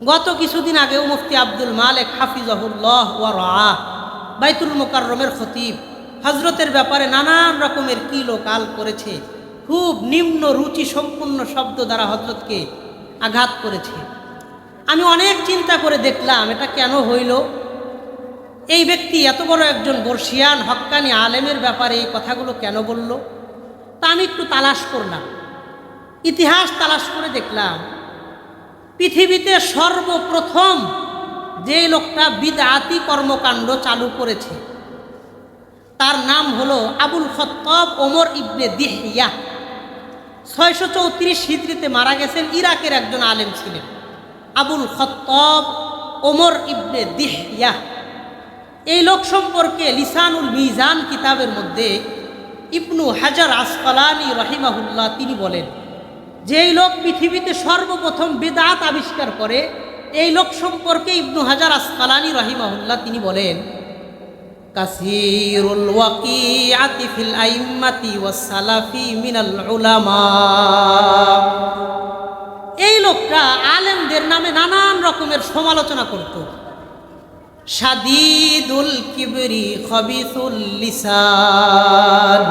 গত কিছুদিন আগেও মুফতি আব্দুল মালেক হাফিজাহুল্লাহ ওয়া রাহ বাইতুল মোকাররমের খতিব। হজরতের ব্যাপারে নানান রকমের কিলো কাল করেছে, খুব নিম্ন রুচি সম্পূর্ণ শব্দ দ্বারা হজরতকে আঘাত করেছে। আমি অনেক চিন্তা করে দেখলাম, এটা কেন হইল? এই ব্যক্তি এত বড় একজন বর্ষিয়ান, হক্কানি আলেমের ব্যাপারে এই কথাগুলো কেন বলল? তা আমি একটু তালাশ করলাম। ইতিহাস তালাশ করে দেখলাম পৃথিবীতে সর্বপ্রথম যে লোকটা বিদআতি কর্মকাণ্ড চালু করেছে, তার নাম হলো আবুল খত্তব ওমর ইবনে দিহিয়া ছয়শো চৌত্রিশ হিজড়িতে মারা গেছেন ইরাকের একজন আলেম ছিলেন, আবুল খত্তব ওমর ইবনে দিহিয়া এই লোক সম্পর্কে লিসানুল মিজান কিতাবের মধ্যে ইবনু হাজার আসফালানি রহিমাহুল্লাহ তিনি বলেন যেই লোক পৃথিবীতে সর্বপ্রথম বেদাত আবিষ্কার করে, এই লোক সম্পর্কে ইবনু হাজার আসফালানি রহিমাহুল্লাহ তিনি বলেন, কাসিরুল ওয়াকিআতি ফিল আইম্মাতি ওয়াস সালাফি মিনাল উলামা। এই লোকটা আলেমদের নামে নানান রকমের সমালোচনা করত। সাদিদুল কিবরি খবিসুল লিসান।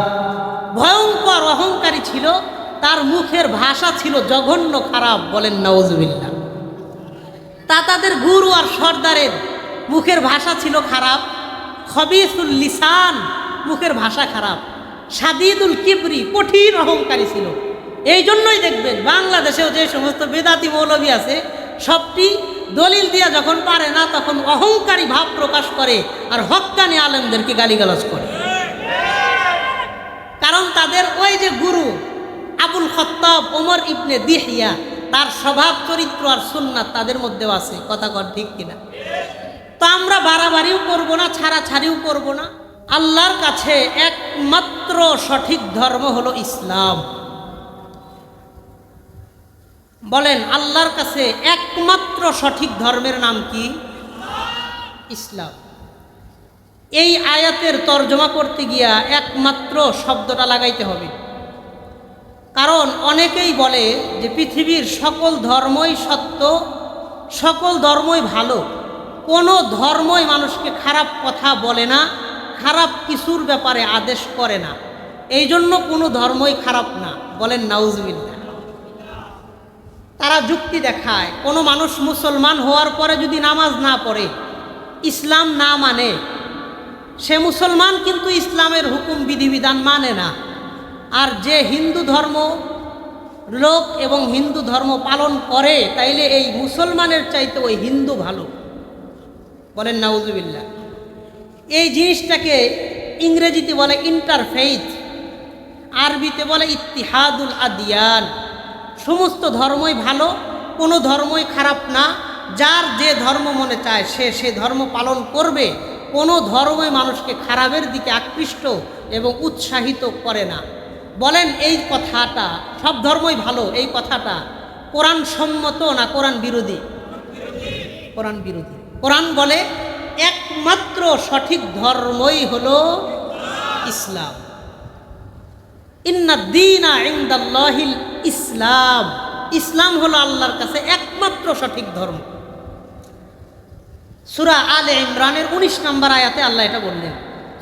ভয়ঙ্কর অহংকারী ছিল। তার মুখের ভাষা ছিল জঘন্য খারাপ, বলেন নওয়াজবিল্লা তা তাদের গুরু আর সর্দারের মুখের ভাষা ছিল খারাপ, খবিসুল লিসান মুখের ভাষা খারাপ, সাদিদুল কিবরি কঠিন অহংকারী ছিল। এই জন্যই দেখবেন বাংলাদেশেও যে সমস্ত বেদাতি মৌলবী আছে, সবটি দলিল দিয়া যখন পারে না, তখন অহংকারী ভাব প্রকাশ করে আর হক্কানি আলেমদেরকে গালিগালাজ করে। কারণ তাদের ওই যে গুরু আবুল খত্তাব, ওমর ইবনে দিহিয়া, তার স্বভাব, চরিত্র আর সুন্নাত তাদের মধ্যেও আছে। কথা কর ঠিক কিনা? তো আমরা বাড়াবাড়িও করব না ছাড়া ছাড়িও করব না। আল্লাহর কাছে একমাত্র সঠিক ধর্ম হলো ইসলাম। বলেন, আল্লাহর কাছে একমাত্র সঠিক ধর্মের নাম কি? ইসলাম। এই আয়াতের তর্জমা করতে গিয়া একমাত্র শব্দটা লাগাইতে হবে। কারণ অনেকেই বলে যে পৃথিবীর সকল ধর্মই সত্য, সকল ধর্মই ভালো। কোনো ধর্মই মানুষকে খারাপ কথা বলে না, খারাপ কিছুর ব্যাপারে আদেশ করে না। এই জন্য কোনো ধর্মই খারাপ না, বলেন নাউজবিল্লা তারা যুক্তি দেখায়, কোনো মানুষ মুসলমান হওয়ার পরে যদি নামাজ না পড়ে, ইসলাম না মানে সে মুসলমান কিন্তু ইসলামের হুকুম, বিধিবিধান মানে না। আর যে হিন্দু ধর্ম লোক এবং হিন্দু ধর্ম পালন করে, তাইলে এই মুসলমানের চাইতে ওই হিন্দু ভালো। বলেন নাউজুবিল্লা এই জিনিসটাকে ইংরেজিতে বলে ইন্টারফেইথ আরবিতে বলে ইতিহাদুল আদিয়ান। সমস্ত ধর্মই ভালো, কোনো ধর্মই খারাপ না। যার যে ধর্ম মনে চায়, সে সে ধর্ম পালন করবে। কোনো ধর্মই মানুষকে খারাপের দিকে আকৃষ্ট এবং উৎসাহিত করে না। বলেন এই কথাটা, সব ধর্মই ভালো, এই কথাটা। কোরআন সম্মত না কোরআন বিরোধী? কোরআন বিরোধী। কোরআন বলে, একমাত্র সঠিক ধর্মই হল ইসলাম। ইন্নাদ্দিনা ইন্দাল্লাহিল ইসলাম। ইসলাম হলো আল্লাহর কাছে একমাত্র সঠিক ধর্ম। সুরা আলে ইমরানের উনিশ নম্বর আয়াতে আল্লাহ এটা বললেন।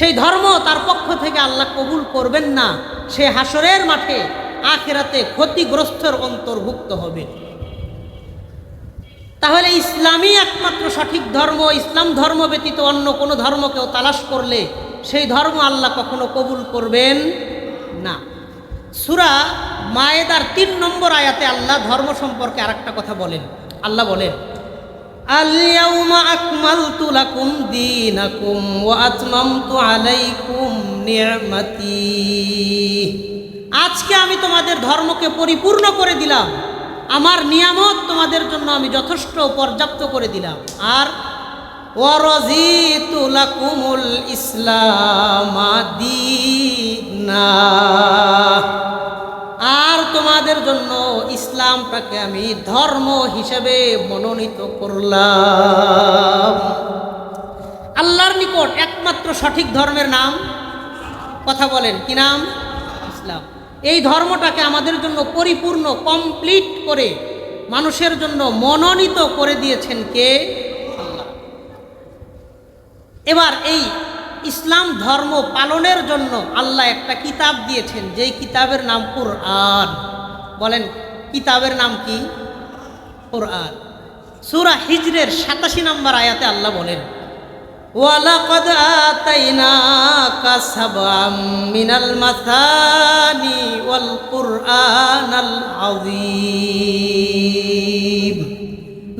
সেই ধর্ম তার পক্ষ থেকে আল্লাহ কবুল করবেন না, সে হাসরের মাঠে আখেরাতে ক্ষতিগ্রস্তর অন্তর্ভুক্ত হবে। তাহলে ইসলামই একমাত্র সঠিক ধর্ম, ইসলাম ধর্ম ব্যতীত অন্য কোনো ধর্মকেও তালাশ করলে সেই ধর্ম আল্লাহ কখনো কবুল করবেন না। সুরা মায়েদার তিন নম্বর আয়াতে আল্লাহ ধর্ম সম্পর্কে আরেকটা কথা বলেন। আল্লাহ বলেন اليوم أكملت لكم دينكم وأتممت عليكم نعمتي আজকে আমি তোমাদের ধর্মকে পরিপূর্ণ করে দিলাম আমার নিয়ামত তোমাদের জন্য আমি যথেষ্ট পর্যাপ্ত করে দিলাম আর ওয়ারাজিতু লাকুমুল ইসলাম দীনা আর তোমাদের জন্য ইসলামটাকে আমি ধর্ম হিসেবে মনোনীত করলাম। আল্লাহর নিকট একমাত্র সঠিক ধর্মের নাম। কথা বলেন, কি নাম? ইসলাম। এই ধর্মটাকে আমাদের জন্য পরিপূর্ণ কমপ্লিট করে মানুষের জন্য মনোনীত করে দিয়েছেন কে? আল্লাহ। এবার এই ইসলাম ধর্ম পালনের জন্য আল্লাহ একটা কিতাব দিয়েছেন, যেই কিতাবের নাম কোরআন। বলেন, কিতাবের নাম কি? কোরআন। সুরা হিজরের সাতাশি নম্বর আয়াতে আল্লাহ বলেন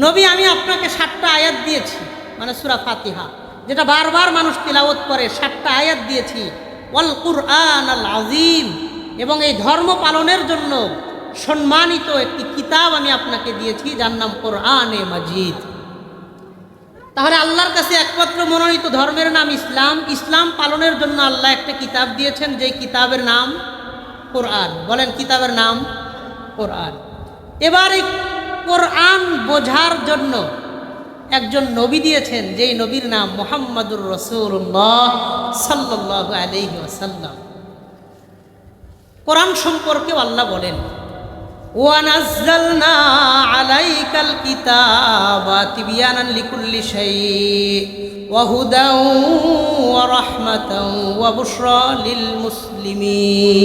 নবী, আমি আপনাকে সাতটা আয়াত দিয়েছি মানে সূরা ফাতিহা। যেটা বারবার মানুষ তিলাওয়াত করে, সাতটা আয়াত দিয়েছি। অল কুরআন আল আজিম এবং এই ধর্ম পালনের জন্য সম্মানিত একটি কিতাব আমি আপনাকে দিয়েছি, যার নাম কোরআনে মাজিদ। তাহলে আল্লাহর কাছে একমাত্র মনোনীত ধর্মের নাম ইসলাম। ইসলাম পালনের জন্য আল্লাহ একটা কিতাব দিয়েছেন যে কিতাবের নাম কোরআন। বলেন, কিতাবের নাম কোরআন। এবার এই কোরআন বোঝার জন্য একজন নবী দিয়েছেন, যেই নবীর নাম মোহাম্মদুর রসুল্লাহ সাল্লাহ আলহি আসাল্লাম কোরআন সম্পর্কেও আল্লাহ বলেন ওয়ানাজ্জালনা ওয়া মুসলিমিন।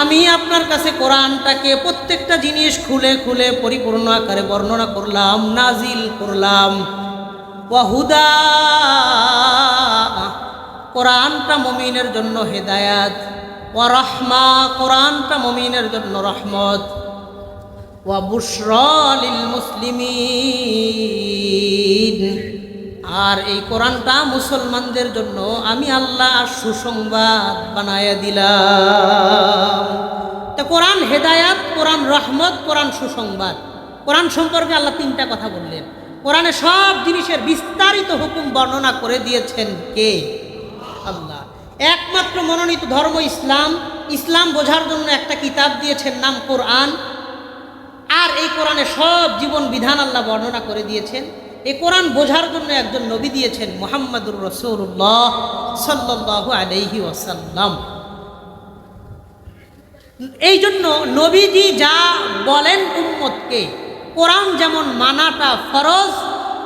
আমি আপনার কাছে কোরআনটাকে প্রত্যেকটা জিনিস খুলে খুলে পরিপূর্ণ আকারে বর্ণনা করলাম, নাজিল করলাম। ওয়াহুদা কোরআনটা মমিনের জন্য হেদায়াত। ওয়া রহমা, কোরআনটা মমিনের জন্য রহমত। ওয়া বুশরিল মুসলিমিন। আর এই কোরআনটা মুসলমানদের জন্য আমি আল্লাহ সুসংবাদ বানায়া দিলাম। তা কোরআন হেদায়াত, কোরআন রহমত, কোরআন সুসংবাদ। কোরআন সম্পর্কে আল্লাহ তিনটা কথা বললেন। কোরআনে সব জিনিসের বিস্তারিত হুকুম বর্ণনা করে দিয়েছেন কে? আল্লাহ। একমাত্র মনোনীত ধর্ম ইসলাম। ইসলাম বোঝার জন্য একটা কিতাব দিয়েছেন, নাম কোরআন। আর এই কোরআনে সব জীবন বিধান আল্লাহ বর্ণনা করে দিয়েছেন। এই কোরআন বোঝার জন্য একজন নবী দিয়েছেন মোহাম্মদুর রসুল্লাহ সাল্লাহ আলহি ওয়াসাল্লাম। এই জন্য নবীজি যা বলেন উম্মতকে, কোরআন যেমন মানাটা ফরজ,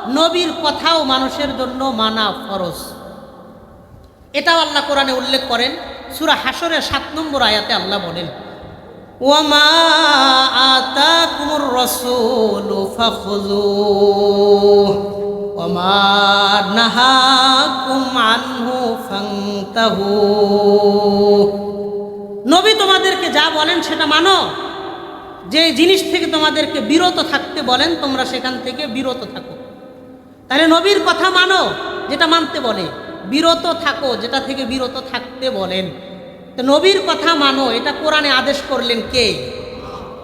নবীর কথাও মানুষের জন্য মানা ফরজ। এটাও আল্লাহ কোরআনে উল্লেখ করেন। সুরা হাসরের সাত নম্বর আয়াতে আল্লাহ বলেন নবী তোমাদেরকে যা বলেন সেটা মানো। যে জিনিস থেকে তোমাদেরকে বিরত থাকতে বলেন, তোমরা সেখান থেকে বিরত থাকো। তাহলে নবীর কথা মানো, যেটা মানতে বলে। বিরত থাকো, যেটা থেকে বিরত থাকতে বলেন। তো নবীর কথা মানো, এটা কোরআনে আদেশ করলেন কে?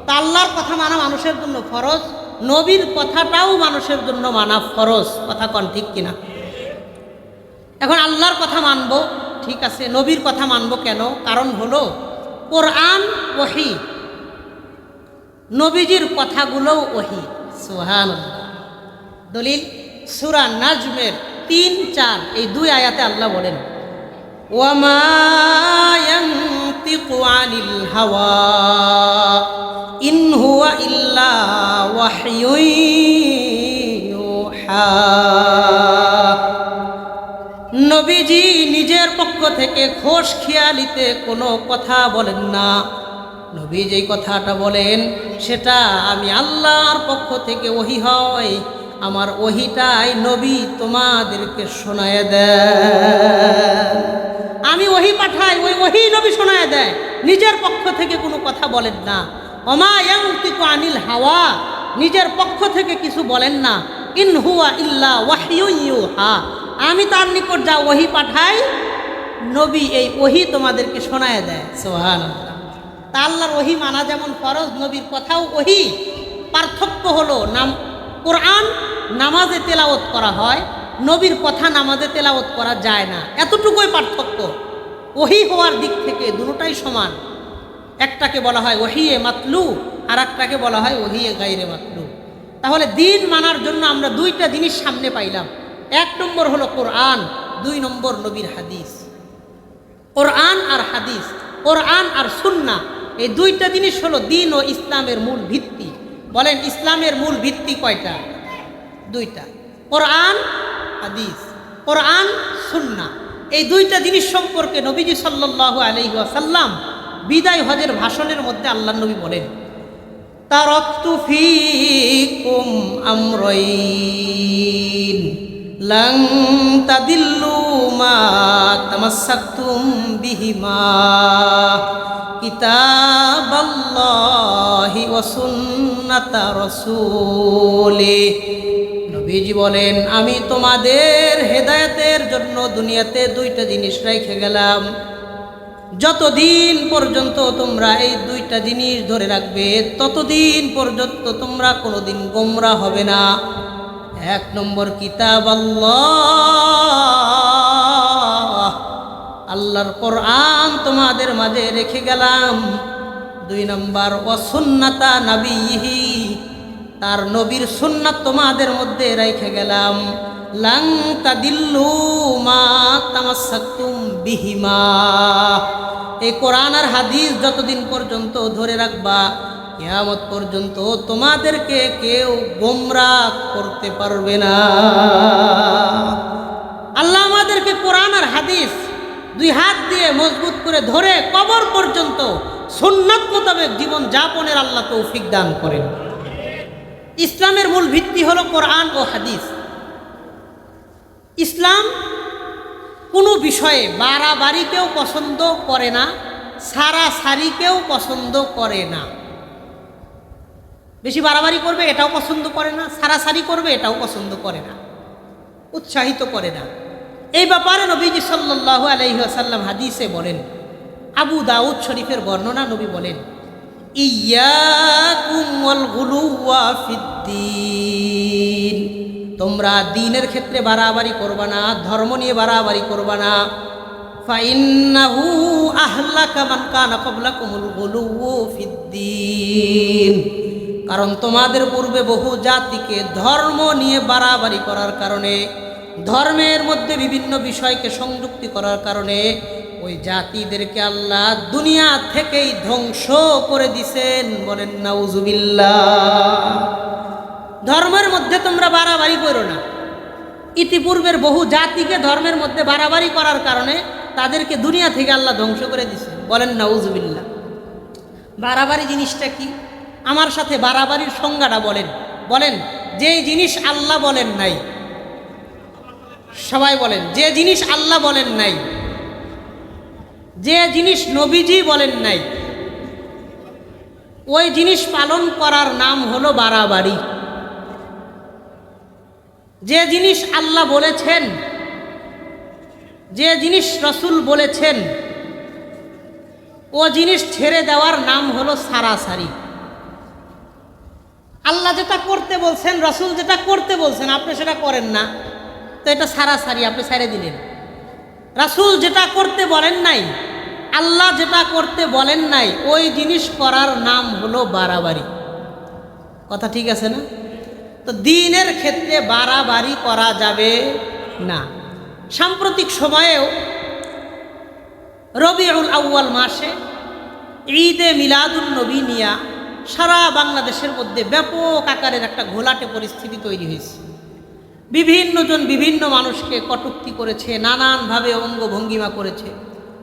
তা আল্লাহর কথা মানা মানুষের জন্য ফরজ, নবীর কথাটাও মানুষের জন্য মানা ফরজ। কথা কন, ঠিক কিনা? এখন আল্লাহর কথা মানব, ঠিক আছে, নবীর কথা মানব কেন? কারণ হলো, কোরআন ওহি। নবীজির কথাগুলোও ওহি। সোহান দলিল, সুরা নাজমের তিন চার, এই দুই আয়াতে আল্লাহ বলেন নবীজি নিজের পক্ষ থেকে খোশ খেয়ালিতে কোনো কথা বলেন না। নবী যেই কথাটা বলেন, সেটা আমি আল্লাহর পক্ষ থেকে ওহি হয়। আমার ওহিটাই নবী তোমাদেরকে শোনায় দেয়। আমি ওহি পাঠাই, ওই ওহি নবী শোনায় দেয়। নিজের পক্ষ থেকে কোনো কথা বলেন না। অমায়ঙ্কিক আনিল হাওয়া, নিজের পক্ষ থেকে কিছু বলেন না। ইন হুয়া ইল্লা ওয়াহিউ হা আমি তার নিকট যা ওহি পাঠাই, নবী এই ওহি তোমাদেরকে শোনায় দেয়। সোহান তা আল্লাহর ওহি মানা যেমন ফরজ, নবীর কথাও ওহি। পার্থক্য হলো নাম কোরআন নামাজে তেলাওত করা হয়, নবীর কথা নামাজে তেলাওত করা যায় না। এতটুকুই পার্থক্য। ওহি হওয়ার দিক থেকে দুটোটাই সমান। একটাকে বলা হয় ওহিয়ে মাতলু আর একটাকে বলা হয় ওহিয়ে গাইরে মাতলু। তাহলে দিন মানার জন্য আমরা দুইটা জিনিস সামনে পাইলাম। এক নম্বর হলো কোরআন, দুই নম্বর নবীর হাদিস। কোরআন আর হাদিস, কোরআন আর সুন্না এই দুইটা জিনিস হলো দিন ও ইসলামের মূল ভিত্তি। বলেন, ইসলামের মূল ভিত্তি কয়টা? দুইটা। কোরআন, হাদিস। কোরআন, সুন্না। এই দুইটা জিনিস সম্পর্কে নবীজি সাল্লাল্লাহু আলাইহি ওয়াসাল্লাম বিদায় হজের ভাষণের মধ্যে আল্লাহ নবী বলেন, তারকতু ফিকুম আমরাইন লং তাদিল্লু মা বিহিমা, কিতাবাল্লাহি ওয়া সুন্নাতা রাসূলিহি নবীজি বলেন, আমি তোমাদের হেদায়তের জন্য দুনিয়াতে দুইটা জিনিস রেখে গেলাম। যতদিন পর্যন্ত তোমরা এই দুইটা জিনিস ধরে রাখবে, ততদিন পর্যন্ত তোমরা কোনোদিন গোমরা হবে না। এক নম্বর কিতাব আল্লাহ। আল্লাহর কোরআন তোমাদের মাঝে রেখে গেলাম। দুই নম্বর অসুন্নাতা নাবিহি তার নবীর সুন্নাত তোমাদের মধ্যে রেখে গেলাম। লাং তাদিল্লু মা তামাসাক্তুম বিহিমা এই কোরআন আর হাদিস যতদিন পর্যন্ত ধরে রাখবা, কিয়ামত পর্যন্ত তোমাদেরকে কেউ গোমরা করতে পারবে না। আল্লাহ আমাদেরকে কোরআন আর হাদিস দুই হাত দিয়ে মজবুত করে ধরে কবর পর্যন্ত সুন্নাত মোতাবেক জীবন যাপনের আল্লাহ তৌফিক দান করেন। ইসলামের মূল ভিত্তি হলো কোরআন ও হাদিস। ইসলাম কোনো বিষয়ে বাড়াবাড়িকেও পছন্দ করে না সারা সারিকেও পছন্দ করে না। বেশি বাড়াবাড়ি করবে, এটাও পছন্দ করে না। সারাসারি করবে, এটাও পছন্দ করে না। উৎসাহিত করে না। এই ব্যাপারে নবীজি সাল্লাহ আলহিহাসাল্লাম হাদিসে বলেন আবু দাউদ শরীফের বর্ণনা নবী বলেন তোমরা দিনের ক্ষেত্রে বাড়াবাড়ি করবা না, ধর্ম নিয়ে বাড়াবাড়ি করবা না। কারণ তোমাদের পূর্বে বহু জাতিকে ধর্ম নিয়ে বাড়াবাড়ি করার কারণে, ধর্মের মধ্যে বিভিন্ন বিষয়কে সংযুক্তি করার কারণে ওই জাতিদেরকে আল্লাহ দুনিয়া থেকেই ধ্বংস করে দিছেন। বলেন, নাউজুবিল্লাহ। ধর্মের মধ্যে তোমরা বাড়াবাড়ি করো না। ইতিপূর্বের বহু জাতিকে ধর্মের মধ্যে বাড়াবাড়ি করার কারণে তাদেরকে দুনিয়া থেকে আল্লাহ ধ্বংস করে দিছে বলেন, নাউজুবিল্লাহ। বাড়াবাড়ি জিনিসটা কি? আমার সাথে বাড়াবাড়ির সংজ্ঞাটা বলেন। বলেন, যে জিনিস আল্লাহ বলেন নাই। সবাই বলেন, যে জিনিস আল্লাহ বলেন নাই। যে জিনিস নবীজি বলেন নাই, ওই জিনিস পালন করার নাম হলো বাড়াবাড়ি। যে জিনিস আল্লাহ বলেছেন, যে জিনিস রসুল বলেছেন, ও জিনিস ছেড়ে দেওয়ার নাম হলো সারাসারি। আল্লাহ যেটা করতে বলছেন, রসুল যেটা করতে বলছেন, আপনি সেটা করেন না। তো এটা সারাসারি, আপনি ছেড়ে দিলেন। রাসুল যেটা করতে বলেন নাই, আল্লাহ যেটা করতে বলেন নাই, ওই জিনিস করার নাম হলো বাড়াবাড়ি। কথা ঠিক আছে না? তো দিনের ক্ষেত্রে বাড়াবাড়ি করা যাবে না। সাম্প্রতিক সময়েও রবিউল আউ্য়াল মাসে ঈদে মিলাদুল নবী নিয়া সারা বাংলাদেশের মধ্যে ব্যাপক আকারের একটা ঘোলাটে পরিস্থিতি তৈরি হয়েছে। বিভিন্নজন বিভিন্ন মানুষকে কটুক্তি করেছে, নানানভাবে অঙ্গ ভঙ্গিমা করেছে,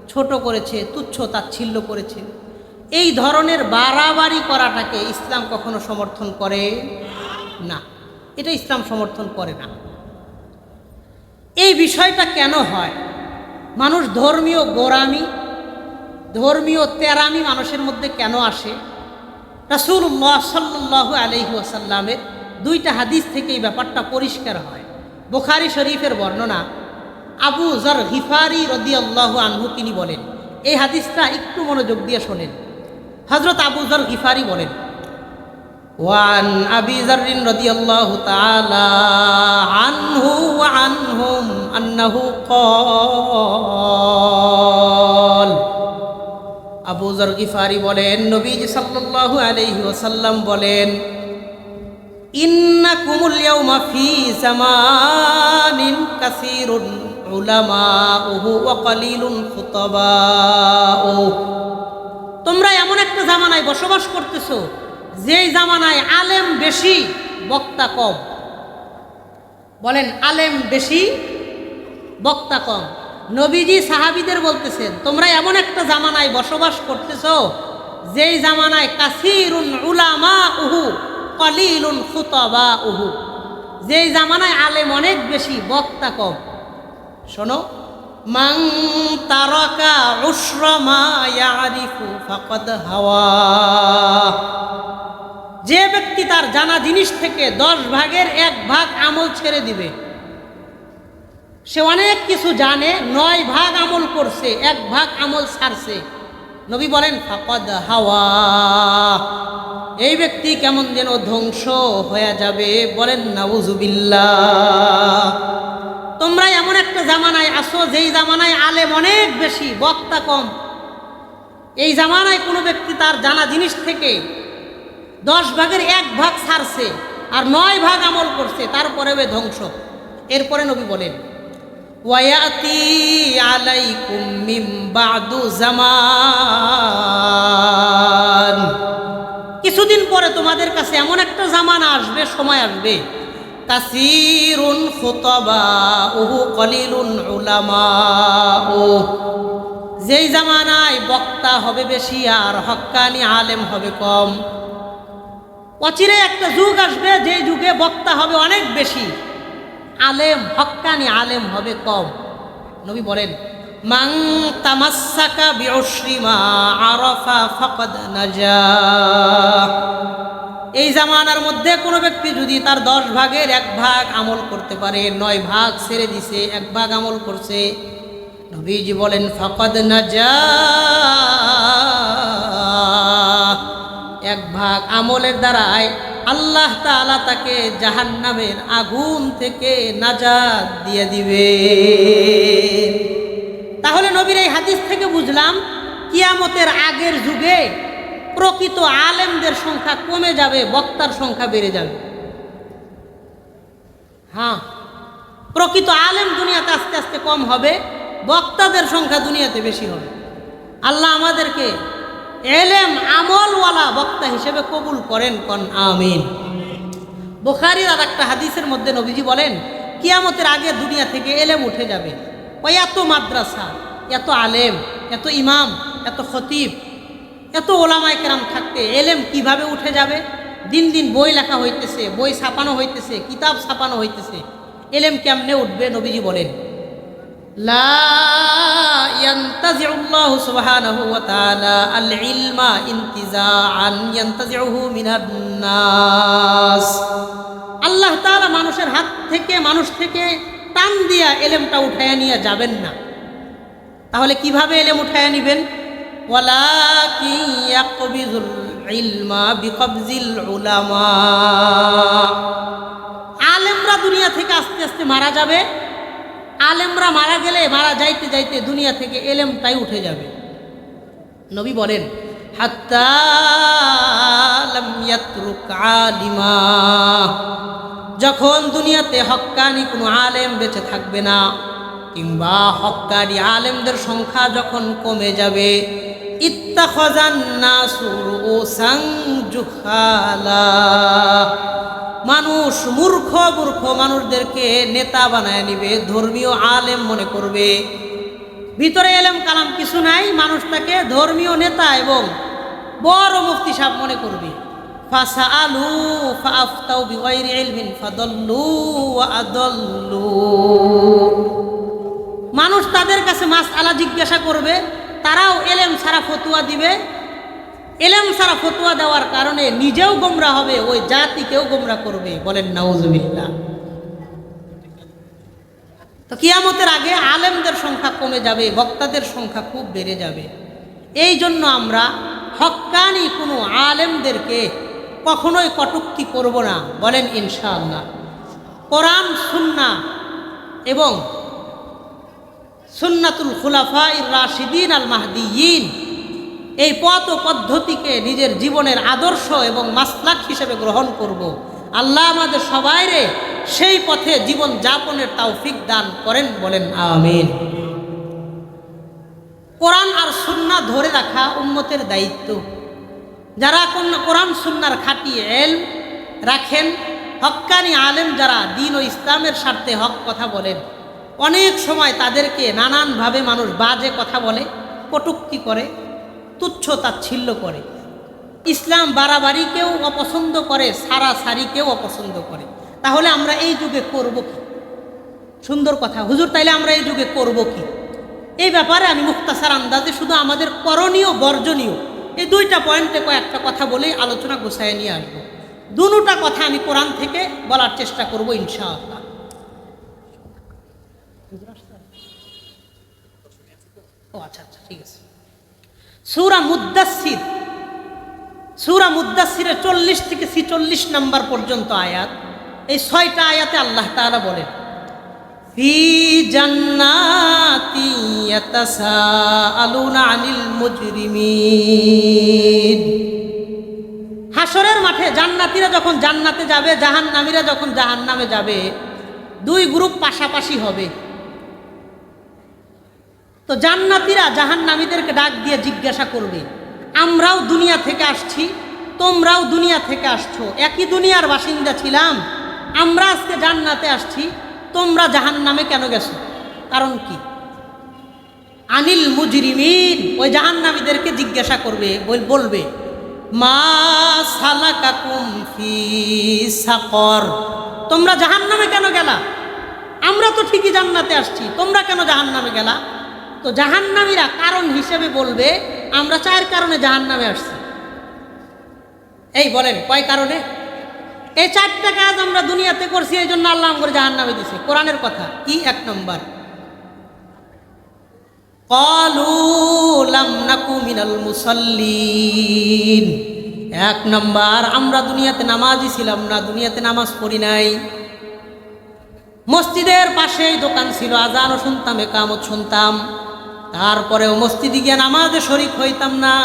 ছোট করেছে, তুচ্ছ তাচ্ছিল্য করেছে। এই ধরনের বাড়াবাড়ি করাটাকে ইসলাম কখনো সমর্থন করে না। এটা ইসলাম সমর্থন করে না। এই বিষয়টা কেন হয়? মানুষ ধর্মীয় গোরামি ধর্মীয় তেরামি মানুষের মধ্যে কেন আসে? রাসুল্লাহ সাল্লাহ আলহি আসাল্লামের দুইটা হাদিস থেকে এই ব্যাপারটা পরিষ্কার হয়। বোখারি শরীফের বর্ণনা, আবু জর হিফারি রদি আল্লাহ আনহু তিনি বলেন, এই হাদিসটা একটু মনোযোগ দিয়ে শোনেন। হজরত আবু জর হিফারি বলেন, ওয়ান আবি জাররিন রাদিয়াল্লাহু তাআলা আনহু আনহুম আন্নাহু ক্বাল। আবু জর গিফারি বলেন নবী সাল্লাল্লাহু আলাইহি বলেন ইন্নাকুমুল ইয়াউমা ফি জামানিন কাসীরুন উলামাউহু ওয়া কালিলুন খুতাবাউ। তোমরা এমন একটা জামানায় বসবাস করতেছো, যেই জামানায় আলেম বেশি, বক্তা কম। বলেন, আলেম বেশি, বক্তা কম। নবীজি সাহাবিদের বলতেছেন, তোমরা এমন একটা জামানায় বসবাস করতেছো, যেই জামানায় কাসিরুন উলামা উহু কলিলুন খুতবা উহু যেই জামানায় আলেম অনেক বেশি, বক্তা কম। শোনো মাং তারকা উশ্রমা ইয়ারিফু ফাকাদ হাওয়া। যে ব্যক্তি তার জানা জিনিস থেকে দশ ভাগের এক ভাগ আমল ছেড়ে দিবে, সে অনেক কিছু জানে, নয় ভাগ আমল করছে, এক ভাগ আমল ছাড়ছে নবী বলেন, ফাকদ হাওয়া। এই ব্যক্তি কেমন যেন ধ্বংস হয়ে যাবে বলেন নাউজুবিল্লা তোমরা এমন একটা জামানায় আসো, যেই জামানায় আলেম অনেক বেশি, বক্তা কম। এই জামানায় কোনো ব্যক্তি তার জানা জিনিস থেকে দশ ভাগের এক ভাগ ছাড়ছে আর নয় ভাগ আমল করছে তারপরে ধ্বংস। এরপরে নবী বলেন ওয়ায়াতি আলাইকুম মিম বাদু জামান। কিছুদিন পরে তোমাদের কাছে এমন একটা জামানা আসবে, সময় আসবে। কাসিরুন খুতবা উহু কলিলুন উলামা ও যেই জামানায় বক্তা হবে বেশি আর হক্কানি আলেম হবে কম। অচিরে একটা যুগ আসবে যে যুগে বক্তা হবে অনেক বেশি। আলেম হক্কানি আলেম হবে কম। নবী বলেন মাং তামাসাকা বিউশ্রিমা আরফা ফাকাদ নাজা। এই জামানার মধ্যে কোনো ব্যক্তি যদি তার দশ ভাগের এক ভাগ আমল করতে পারে, নয় ভাগ ছেড়ে দিছে, এক ভাগ আমল করছে, নবীজি বলেন, ফকদ নাজা। এক ভাগ আমলের দ্বারায় আল্লাহ তাআলা তাকে জাহান্নামের আগুন থেকে নাজাদ দিয়ে দিবে। তাহলে নবীর এই হাদিস থেকে বুঝলাম, কিয়ামতের আগের যুগে প্রকৃত আলেমদের সংখ্যা কমে যাবে, বক্তার সংখ্যা বেড়ে যাবে। হ্যাঁ প্রকৃত আলেম দুনিয়াতে আস্তে আস্তে কম হবে, বক্তাদের সংখ্যা দুনিয়াতে বেশি হবে। আল্লাহ আমাদেরকে এলেম আমলওয়ালা বক্তা হিসেবে কবুল করেন কন, আমিন। বোখারির আর একটা হাদিসের মধ্যে নবীজি বলেন, কিয়ামতের আগে দুনিয়া থেকে এলেম উঠে যাবে। ওই এত মাদ্রাসা, এত আলেম, এত ইমাম, এত খতিব, এত ওলামায় কেরাম থাকতে এলেম কীভাবে উঠে যাবে? দিন দিন বই লেখা হইতেছে, বই ছাপানো হইতেছে, কিতাব ছাপানো হইতেছে। এলেম কেমনে উঠবে নবীজি বলেন। আল্লাহ মানুষের হাত থেকে, মানুষ থেকে টান দিয়া এলেমটা উঠাইয়া নিয়ে যাবেন না। তাহলে কীভাবে এলেম উঠাইয়া নিবেন? আলেমরা দুনিয়া থেকে আস্তে আস্তে মারা যাবে। আলেমরা মারা গেলে, মারা যাইতে যাইতে দুনিয়া থেকে এলেম তাই উঠে যাবে। নবী বলেন আলিমা। যখন দুনিয়াতে হক্কানি কোনো আলেম বেঁচে থাকবে না, কিংবা হক্কানি আলেমদের সংখ্যা যখন কমে যাবে মানুষ মূর্খ মূর্খ মানুষদেরকে নেতা বানায় নিবে, ধর্মীয় আলেম মনে করবে। ভিতরে এলেম কালাম কিছু নাই, মানুষ তাকে ধর্মীয় নেতা এবং বড় মুফতি সাহেব মনে করবে। মানুষ তাদের কাছে মাস আলা জিজ্ঞাসা করবে তারাও এলেম ছাড়া ফতুয়া দিবে। এলেম ছাড়া ফতুয়া দেওয়ার কারণে নিজেও গোমরা হবে, ওই জাতিকেও গোমরা করবে। বলেন, নাউজুবিল্লাহ। তো কিয়ামতের আগে আলেমদের সংখ্যা কমে যাবে, বক্তাদের সংখ্যা খুব বেড়ে যাবে। এই জন্য আমরা হক্কানি কোনো আলেমদেরকে কখনোই কটুক্তি করব না। বলেন, ইনশাআল্লাহ। কোরআন সুন্না এবং সুন্নাতুল খুলাফা রাশিদিন আল মাহদিয়িন। এই পথ ও পদ্ধতিকে নিজের জীবনের আদর্শ এবং মাসলাক হিসেবে গ্রহণ করব। আল্লাহ আমাদের সবাইরে সেই পথে জীবন যাপনের তাওফিক দান করেন বলেন, আমিন। কোরআন আর সুন্না ধরে রাখা উম্মতের দায়িত্ব। যারা কোরআন সুন্নার খাটি এল রাখেন, হক্কানি আলেম যারা দিন ও ইসলামের স্বার্থে হক কথা বলেন। অনেক সময় তাদেরকে নানানভাবে মানুষ বাজে কথা বলে, কটুক্তি করে তুচ্ছ তাচ্ছিল্য করে। ইসলাম বাড়াবাড়িকেও অপছন্দ করে সারা সারিকেও অপছন্দ করে। তাহলে আমরা এই যুগে করব কি? সুন্দর কথা। হুজুর, তাইলে আমরা এই যুগে করব কি? এই ব্যাপারে আমি মুক্তাসার আন্দাজে শুধু আমাদের করণীয়, বর্জনীয়, এই দুইটা পয়েন্টে কয়েকটা কথা বলেই আলোচনা গোছায় নিয়ে আসব। দুটা কথা আমি কোরআন থেকে বলার চেষ্টা করব ইনশাআল্লাহ। ও আচ্ছা আচ্ছা ঠিক আছে। সুরা মুদাসির সুরা মুদাসিরের চল্লিশ থেকে ছিচল্লিশ নাম্বার পর্যন্ত আয়াত, এই ছয়টা আয়াতে আল্লাহ তাআলা বলেন, ফি জান্নাতি ইয়াতাসাআলুনা আনিল মুজরিমিন। হাসরের মাঠে জান্নাতীরা যখন জান্নাতে যাবে, জাহান্নামীরা যখন জাহান্নামে যাবে, দুই গ্রুপ পাশাপাশি হবে। তো জান্নাতীরা জাহান্নামীদেরকে ডাক দিয়ে জিজ্ঞাসা করবে, আমরাও দুনিয়া থেকে আসছি, তোমরাও দুনিয়া থেকে আসছো, একই দুনিয়ার বাসিন্দা ছিলাম, আমরা আজকে জান্নাতে আসছি, তোমরা জাহান্নামে কেন গেছো? কারণ কি? আনিল মুজরিমিন ওই জাহান্নামীদেরকে জিজ্ঞাসা করবে, বল- বলবে, মা সালাকাকুম ফি সাকর, তোমরা জাহান্নামে কেন গেলা? আমরা তো ঠিকই জান্নাতে আসছি, তোমরা কেন জাহান্নামে গেলা? তো জাহান্নামীরা কারণ হিসেবে বলবে, আমরা চায়ের কারণে জাহান্নামে আসছি। এই বলেন, কয় কারণে? এই চারটা কাজ আমরা দুনিয়াতে করছি, এই জন্য আল্লাহ করে জাহান্নামে দিছে। কোরআনের কথা, কি? এক নম্বর। এক নম্বর, আমরা দুনিয়াতে নামাজই ছিলাম না, দুনিয়াতে নামাজ পড়ি নাই। মসজিদের পাশেই দোকান ছিল, আজানও শুনতাম, একামত শুনতাম। তারপরেও মসজিদে গিয়ে নামাজে শরিক হইতাম না।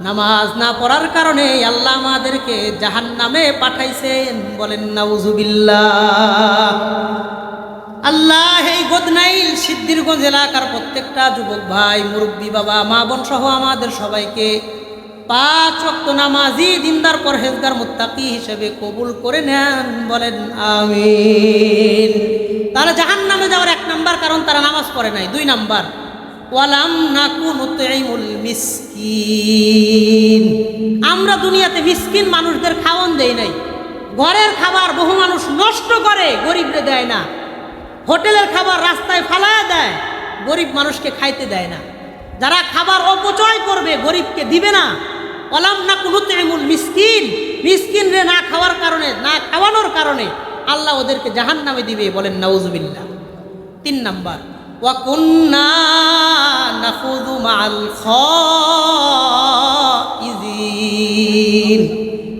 নামাজ না পড়ার কারণে আল্লাহ আমাদেরকে জাহান নামে পাঠাইছেন। বলেন, নাউজুবিল্লাহ। আল্লাহ এই গদনাইল সিদ্ধিরগঞ্জ এলাকার প্রত্যেকটা যুবক ভাই, মুরব্বী বাবা, মা বোন সহ আমাদের সবাইকে পাঁচ ওয়াক্ত নামাজি দিনদার পরহেজগার মুত্তাকি হিসেবে কবুল করে নেন। বলেন, আমিন। তারা জাহান নামে যাওয়ার এক নাম্বার কারণ তারা নামাজ পড়ে নাই। দুই নাম্বার ওয়ালাম মিসকিন। আমরা দুনিয়াতে মিসকিন মানুষদের খাওয়ান দেই নাই। ঘরের খাবার বহু মানুষ নষ্ট করে, গরিবরে দেয় না। হোটেলের খাবার রাস্তায় ফালায় দেয়, গরিব মানুষকে খাইতে দেয় না। যারা খাবার অপচয় করবে, গরিবকে দিবে না। অলাম না কোনো তেমুল মিসকিন। মিসকিন রে না খাওয়ার কারণে, না খাওয়ানোর কারণে আল্লাহ ওদেরকে জাহান নামে দিবে বলেন নাউজুবিল্লা তিন নাম্বার।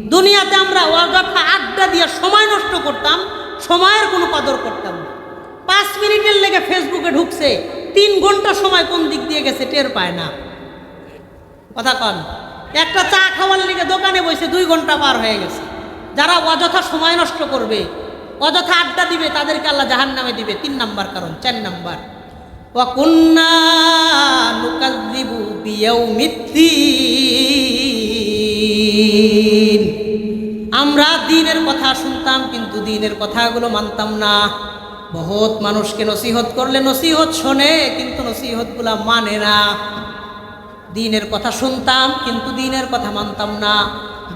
দুনিয়াতে আমরা অযথা আড্ডা দিয়ে সময় নষ্ট করতাম, সময়ের কোনো কদর করতাম না। পাঁচ মিনিটের লেগে ফেসবুকে ঢুকছে, তিন ঘণ্টা সময় কোন দিক দিয়ে গেছে টের পায় না। কথা কন, একটা চা খাওয়ার লেগে দোকানে বসে দুই ঘণ্টা পার হয়ে গেছে। যারা অযথা সময় নষ্ট করবে, অযথা আড্ডা দিবে, তাদেরকে আল্লাহ জাহান নামে দিবে। তিন নাম্বার কারণ, চার নাম্বার। আমরা দিনের কথা শুনতাম, কিন্তু দিনের কথাগুলো মানতাম না। বহুত মানুষকে নসিহত করলে নসিহত শোনে, কিন্তু নসিহতগুলা মানে না। দিনের কথা শুনতাম, কিন্তু দিনের কথা মানতাম না।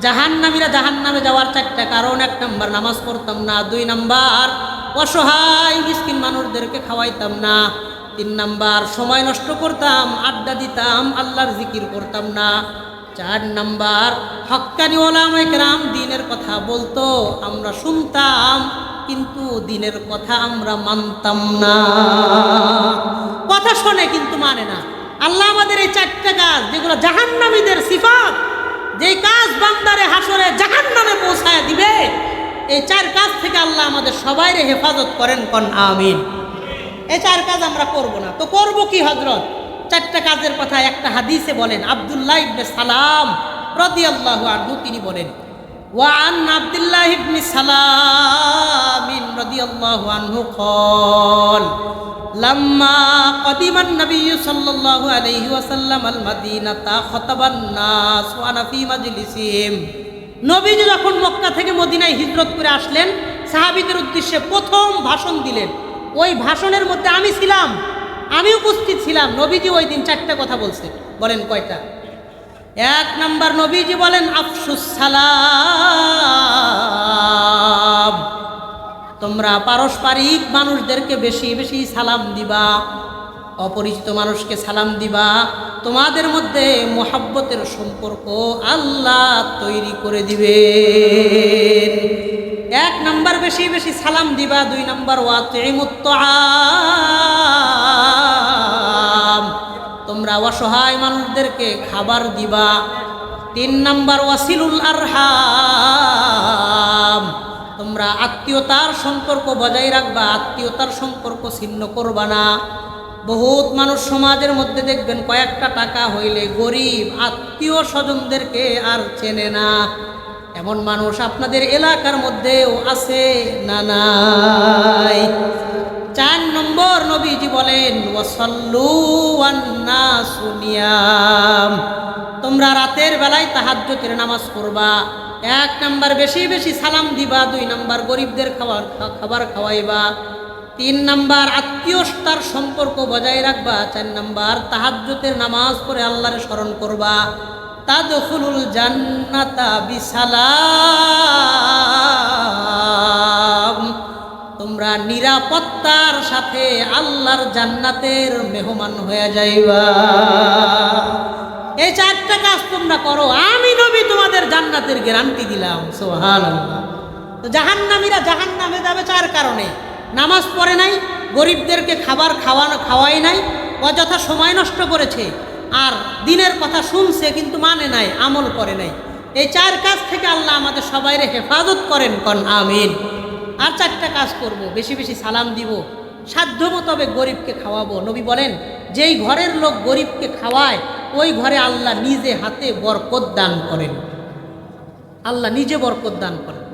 জাহান্নামীরা জাহান্নামে যাওয়ার চারটা কারণ, এক নাম্বার নামাজ পড়তাম না, দুই নাম্বার অসহায় মিসকিন মানুষদেরকে খাওয়াইতাম না। তিন নাম্বার, সময় নষ্ট করতাম, আড্ডা দিতাম, আল্লাহর জিকির করতাম না। চার নাম্বার হক্কানি ওলামাইকরাম দিনের কথা বলতো, আমরা শুনতাম, কিন্তু দিনের কথা আমরা মানতাম না। কথা শোনে কিন্তু মানে না। আল্লাহ আমাদের এই চারটা কাজ, যেগুলো জাহান্নামীদের সিফাত, যেই কাজ বান্দারে হাসরে জাহান্নামে পৌঁছায় দিবে, এই চার কাজ থেকে আল্লাহ আমাদের সবাইরে হেফাজত করেন কন, আমিন। এই চার কাজ আমরা করব না তো করব কি হজরত চারটা কাজের কথা একটা হাদিসে বলেন আব্দুল্লাহ ইবনে সালাম রাদিয়াল্লাহু আনহু তিনি বলেন ওয়ান আব্দুল্লাহ ইবনে সালাম রাদিয়াল্লাহু আনহু قال لما قدم النبي صلى الله عليه وسلم المدينة خطب الناس وانا في مجلسهم নবীজি যখন মক্কা থেকে মদিনায় হিজরত করে আসলেন সাহাবীদের উদ্দেশ্যে প্রথম ভাষণ দিলেন ওই ভাষণের মধ্যে আমি ছিলাম। আমি উপস্থিত ছিলাম। নবীজি ওই দিন চারটা কথা বলছে। বলেন কয়টা? এক নাম্বার নবীজি বলেন, আফসুস সালাম। তোমরা পারস্পরিক মানুষদেরকে বেশি বেশি সালাম দিবা। অপরিচিত মানুষকে সালাম দিবা। তোমাদের মধ্যে মোহাব্বতের সম্পর্ক আল্লাহ তৈরি করে দিবে। নাম্বার বেশি বেশি সালাম দিবা। দুই নাম্বার তোমরা অসহায় মানুষদেরকে খাবার দিবা। তিন নাম্বার ওয়াসিলুল আরহাম তোমরা আত্মীয়তার সম্পর্ক বজায় রাখবা, আত্মীয়তার সম্পর্ক ছিন্ন করবা না। বহুত মানুষ সমাজের মধ্যে দেখবেন কয়েকটা টাকা হইলে গরিব আত্মীয় স্বজনদেরকে আর চেনে না। এমন মানুষ আপনাদের এলাকার মধ্যেও আছে না নাই? চার নম্বর নবীজি বলেন, ওয়াসাল্লু আন্না নিয়াম। তোমরা রাতের বেলায় তাহাজ্জুদের নামাজ পড়বা, এক নাম্বার বেশি বেশি সালাম দিবা, দুই নাম্বার গরিবদের খাবার খাবার খাওয়াইবা, তিন নাম্বার আত্মীয়তার সম্পর্ক বজায় রাখবা, চার নাম্বার তাহাজ্জুদের নামাজ পড়ে আল্লাহরে স্মরণ করবা। তাদখুলুল জান্নাতা বিসালাম। তোমরা নিরাপত্তার সাথে আল্লাহর জান্নাতের মেহমান হয়ে যাইবা। এই চারটা কাজ তোমরা করো। আমি নবী তোমাদের জান্নাতের গ্যারান্টি দিলাম। সোহান তো জাহান্নামীরা জাহান্নামে যাবে চার কারণে। নামাজ পড়ে নাই, গরিবদেরকে খাবার খাওয়ানো, খাওয়াই নাই, অযথা সময় নষ্ট করেছে। আর দিনের কথা শুনছে কিন্তু মানে নাই, আমল করে নাই। এই চার কাজ থেকে আল্লাহ আমাদের সবাইরে হেফাজত করেন, কন আমিন। আর চারটা কাজ করব, বেশি বেশি সালাম দিব, সাধ্য মোতাবেক গরিবকে খাওয়াবো। নবী বলেন, যেই ঘরের লোক গরিবকে খাওয়ায়, ওই ঘরে আল্লাহ নিজে হাতে বরকত দান করেন। আল্লাহ নিজে বরকত দান করেন।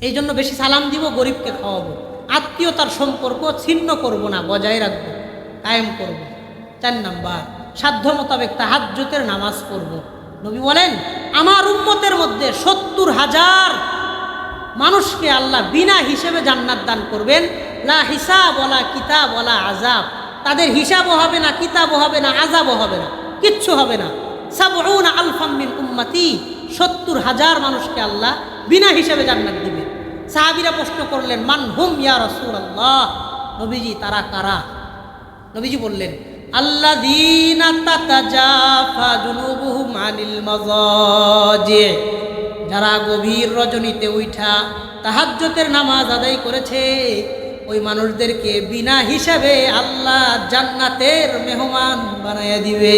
এই জন্য বেশি সালাম দিব, গরিবকে খাওয়াবো। আত্মীয়তার সম্পর্ক ছিন্ন করব না, বজায় রাখব, কায়েম করব। চার নাম্বার, সাধ্য মোতাবেক তাহাজ্জুতের নামাজ পড়ব। নবী বলেন, আমার উম্মতের মধ্যে সত্তর হাজার মানুষকে আল্লাহ বিনা হিসেবে জান্নাত দান করবেন। লা হিসাব বলা কিতাব বলা আজাব তাদের হিসাবও হবে না, কিতাবও হবে না আজাবও হবে না, কিচ্ছু হবে না। সাবউন আলফাম মিন উম্মতি। সত্তর হাজার মানুষকে আল্লাহ বিনা হিসেবে জান্নাত দিবে। সাহাবিরা প্রশ্ন করলেন, মান হুম ইয়া রসুল আল্লাহ নবীজি, তারা কারা? নবীজি বললেন যারা গভীর রজনীতে উঠা তাহাজ্জতের নামাজ আদায় করেছে, ওই মানুষদেরকে বিনা হিসাবে আল্লাহ জান্নাতের মেহমান বানাইয়া দিবে।